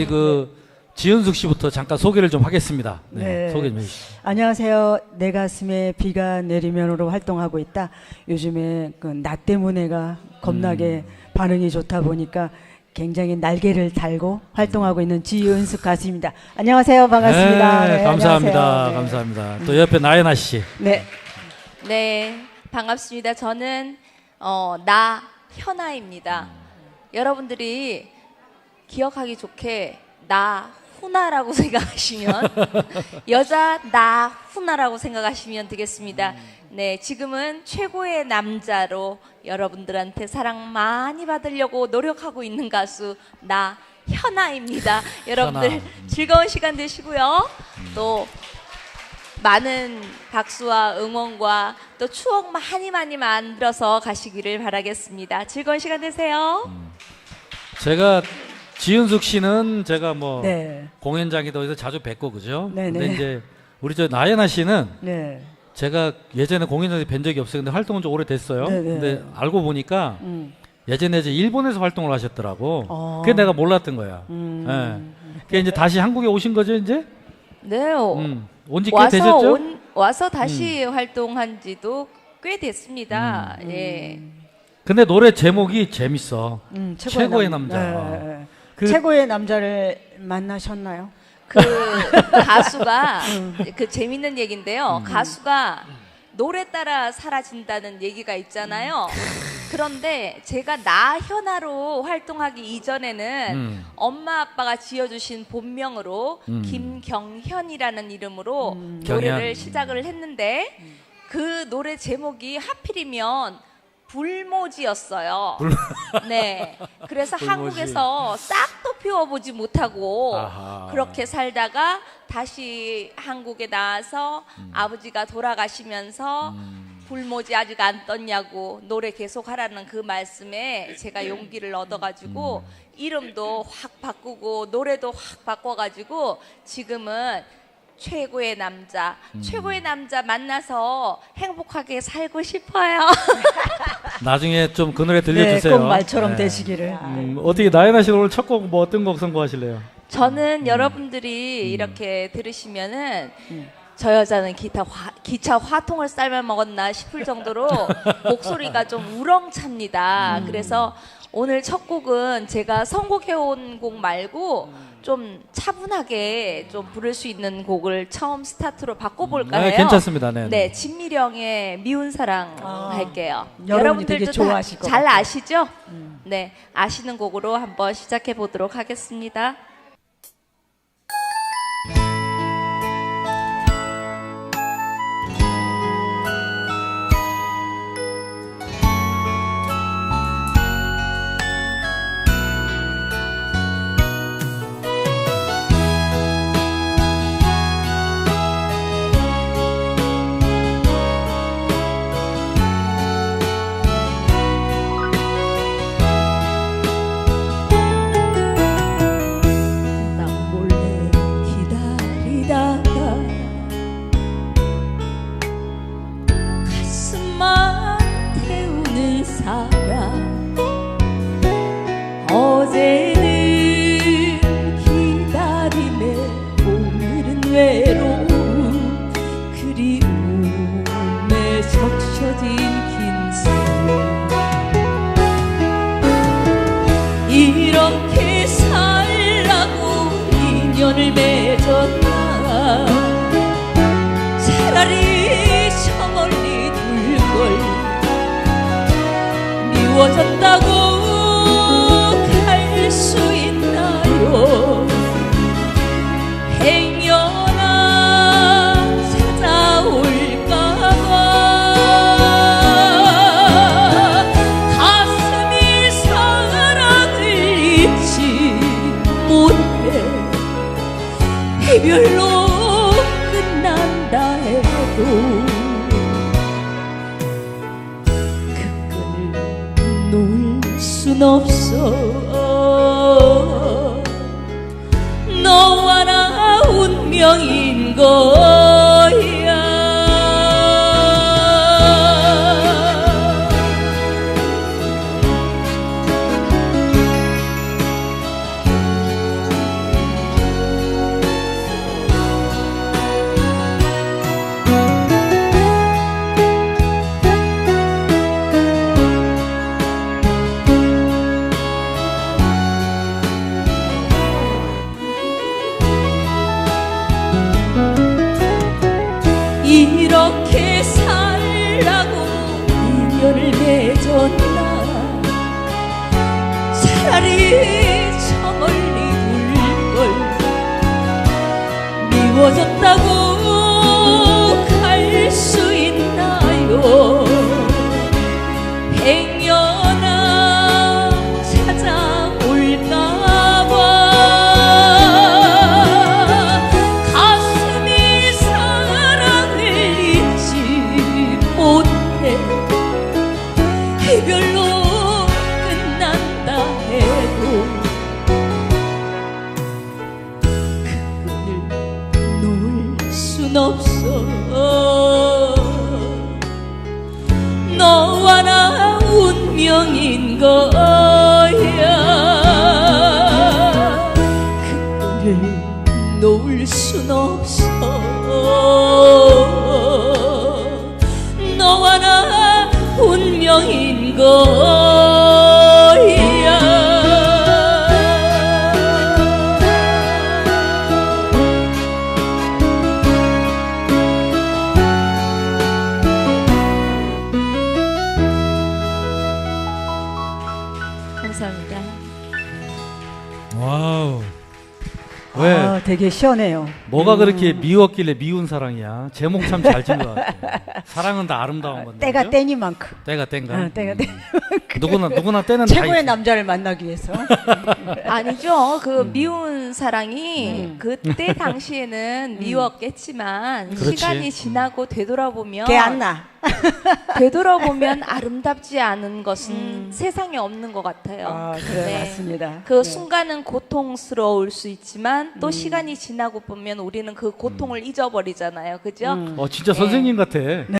우리 그 지은숙 씨부터 잠깐 소개를 좀 하겠습니다. 네, 네. 소개 좀 해주시죠. 안녕하세요. 내 가슴에 비가 내리면으로 활동하고 있다. 요즘에 그 나 때문에가 겁나게 음. 반응이 좋다 보니까 굉장히 날개를 달고 활동하고 있는 지은숙 가수입니다. 안녕하세요. 반갑습니다. 네, 네, 감사합니다. 안녕하세요. 네. 감사합니다. 또 옆에 나연아 씨. 네. 네, 반갑습니다. 저는 어, 나 현아입니다. 여러분들이 기억하기 좋게 나 후나라고 생각하시면 여자 나 후나라고 생각하시면 되겠습니다. 네, 지금은 최고의 남자로 여러분들한테 사랑 많이 받으려고 노력하고 있는 가수 나 현아입니다. 여러분들 현아. 즐거운 시간 되시고요. 또 많은 박수와 응원과 또 추억 많이 많이 만들어서 가시기를 바라겠습니다. 즐거운 시간 되세요. 제가 지은숙 씨는 제가 뭐 네. 공연장에도 어디서 자주 뵙고 그죠? 네네. 근데 이제 우리 저 나연아 씨는 네. 제가 예전에 공연장에 뵌 적이 없어요. 근데 활동은 좀 오래됐어요. 네네. 근데 알고 보니까 음. 예전에 이제 일본에서 활동을 하셨더라고. 어. 그게 내가 몰랐던 거야. 음. 예. 그게 이제 다시 한국에 오신 거죠, 이제? 네, 어, 음. 온지 꽤 와서 되셨죠? 음. 온, 와서 다시 활동한 지도 꽤 됐습니다. 예. 근데 노래 제목이 재밌어. 음, 최고의 남- 남자. 네, 네, 네. 그- 최고의 남자를 만나셨나요? 그 가수가 그 재밌는 얘기인데요. 가수가 노래 따라 사라진다는 얘기가 있잖아요. 그런데 제가 나현아로 활동하기 이전에는 음. 엄마 아빠가 지어주신 본명으로 음. 김경현이라는 이름으로 음. 노래를 경현. 시작을 했는데 그 노래 제목이 하필이면 불모지였어요. 네. 그래서 불모지. 한국에서 싹도 피워보지 못하고 아하. 그렇게 살다가 다시 한국에 나와서 음. 아버지가 돌아가시면서 불모지 아직 안 떴냐고 노래 계속 하라는 그 말씀에 제가 용기를 얻어가지고 음. 이름도 확 바꾸고 노래도 확 바꿔가지고 지금은 최고의 남자, 음. 최고의 남자 만나서 행복하게 살고 싶어요. 나중에 좀 그 노래 네, 들려주세요. 꼭 말처럼 네. 되시기를. 음, 어떻게 나연아 씨 오늘 첫 곡 뭐 어떤 곡 선보하실래요? 음. 저는 여러분들이 이렇게 들으시면은 저 여자는 기타 화, 기차 화통을 삶아 먹었나 싶을 정도로 목소리가 좀 우렁찹니다. 음. 그래서 오늘 첫 곡은 제가 선곡해온 곡 말고 좀 차분하게 좀 부를 수 있는 곡을 처음 스타트로 바꿔볼까 해요. 네, 괜찮습니다. 네. 네, 진미령의 미운 사랑 아, 할게요. 여러분들도 좋아하실 다것잘 같아요. 음. 아시죠? 네, 아시는 곡으로 한번 시작해 보도록 하겠습니다. 외로움 그리움에 적셔진 긴 세월 이렇게 살라고 인연을 맺었나 차라리 저 멀리 둘걸 미워졌다고 이별로 끝난다 해도 그 끈을 놓을 순 없어 달이 저 멀리 울걸 미워졌다고 운명인 거야. 그 끈을 놓을 순 없어. 너와 나 운명인 거야 감사합니다. 와우. 왜? 아, 되게 시원해요. 뭐가 그렇게 미웠길래 미운 사랑이야? 제목 참 잘 지은 것 같아. 사랑은 다 아름다운 건데. 때가 그죠? 때니만큼. 때가 땐가? 어, 때가 때. 누구나 누구나 때는 다 최고의 있지. 남자를 만나기 위해서. 아니죠. 그 미운 사랑이 음. 그때 당시에는 미웠겠지만 그렇지. 시간이 지나고 되돌아보면 걔 안 나. 되돌아보면 아름답지 않은 것은 세상에 없는 것 같아요. 아, 그래 네. 맞습니다. 그 네. 순간은 고통스러울 수 있지만 또 시간이 지나고 보면 우리는 그 고통을 잊어버리잖아요. 그죠? 음. 어 진짜 선생님 같아.